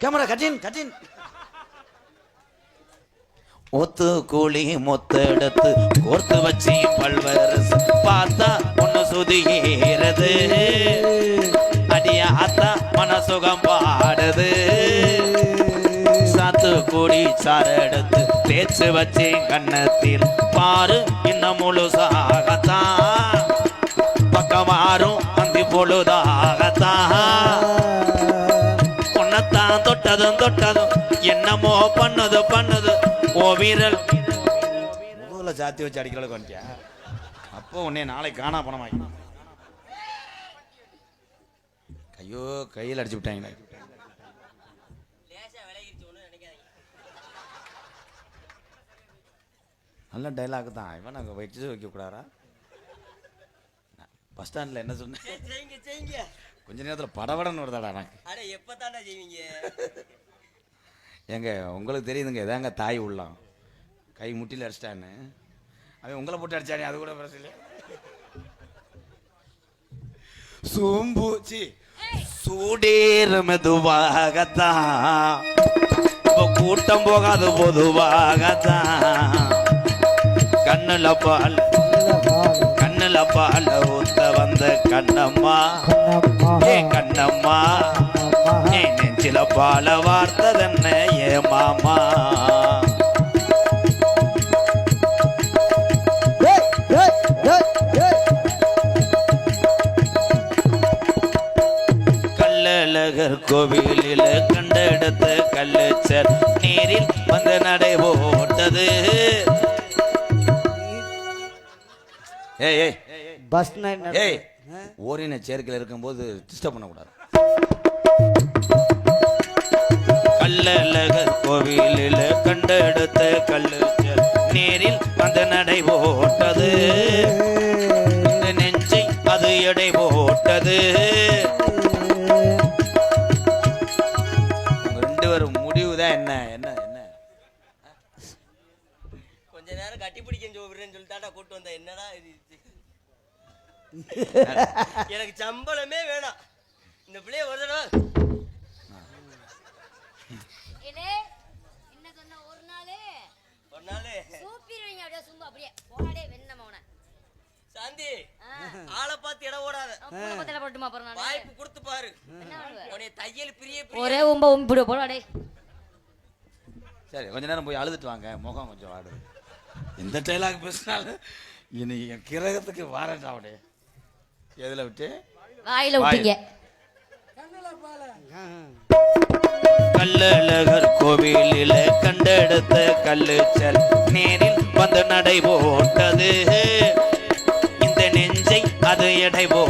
Camera கட்டின் கட்டின் ஒத்து கூலி மொத்தெடுத்து கோர்த்து வச்சு பல்வரசு பார்த்தா ஒன்னு சுதிகிறது அடிய அத்தா மனசுகம் பாடுது. சாத்து கூடி சாறு எடுத்து தேய்ச்சு வச்சு கண்ணத்தில் பாரு இன்னும் முழுசாகத்தான். பக்கமாறும் அந்தி பொழுதாகத்தான். உன்னைத்தான் தொட்டதும் தொட்டதும். என்னமோ பண்ணுது பண்ணுது. ஓ வீரல் முதுகுல சாத்தி வச்சு அடிக்கிறதுக்கு வந்துட்டியா? அப்போ உன்னை நாளைக்கு காணா பணமாக்கி ஐயோ கையில் அடிச்சு விட்டாங்களே. நல்ல டைலாக் தான். இவன் அங்கே வச்சு வைக்கக்கூடாரா பஸ் ஸ்டாண்டில் என்ன சொன்னேன் செய்யுங்க செய்யுங்க கொஞ்ச நேரத்தில் படபடன்னு வருதாடா எனக்கு. அட எப்பதான்டா செய்வீங்க ஏங்க உங்களுக்கு தெரியுதுங்க இதாங்க தாய் உள்ளம். கை முட்டியில் அடிச்சிட்டான்னு. அவன் உங்களை போட்டு அடிச்சானே அது கூட பிரச்சனை இல்லை. சோம்பு சி சூடேற மெதுவாகத்தான். இப்போ கூட்டம் போகாது பொதுவாகத்தான். கண்ணுல பால் கண்ணுல பால ஊத்த வந்த கண்ணம்மா. ஏ கண்ணம்மா ஏ நெஞ்சில பால வார்த்ததென்ன ஏ மாமா. கள்ளழகர் கோவிலில் கண்டெடுத்த கல்லுச்சர் நீரில் வந்து நடை போட்டது. ஏய் ஏய். பஸ் ஏய் ஓரின சேர்க்கையில் இருக்கும்போது டிஸ்டர்ப் பண்ணக்கூடாது. கள்ளழகர் கோவிலில் கண்டெடுத்த கல்லுச்சர் நீரில் வந்து நடை போட்டது. இந்த நெஞ்சை அது எடை போட்டது. ரெண்டு பேரும் முடிவு தான் என்ன? என்ன என்ன கொஞ்ச நேரம் சொல்றேன்னு சொல்லிட்டாடா கூட்டு வந்த. என்னடா இது? எனக்கு சம்பளமே வேணாம். இந்த பிள்ளைய ஒரு தடவை ஒரு நாளு. ஒரு நாள். சூப்பிடுவீங்க அப்படியே சும்மா அப்படியே. போடாடே வெண்ண மௌன சாந்தி ஆளை பார்த்து இடம் ஓடாத குடும்பத்துல போட்டுமா அப்புறம் நானு? வாய்ப்பு கொடுத்து பாரு? உன்னை தையல் பிரிய பிரிய. ஒரே உம்ப உம்பிடு போடாடே. சரி கொஞ்ச நேரம் போய் அழுதுட்டு வாங்க. முகம் கொஞ்சம் வாடுது எந்த டைலாக் பேசினாலும் இனி என் கிரகத்துக்கு வாரண்டா அவடே எதில் விட்டு? வாயில விட்டீங்க. கள்ளழகர் கோவிலில் கண்டெடுத்த கல்லுச்சல் நேரில் வந்து நடை போட்டது. இந்த நெஞ்சை அது எடை போ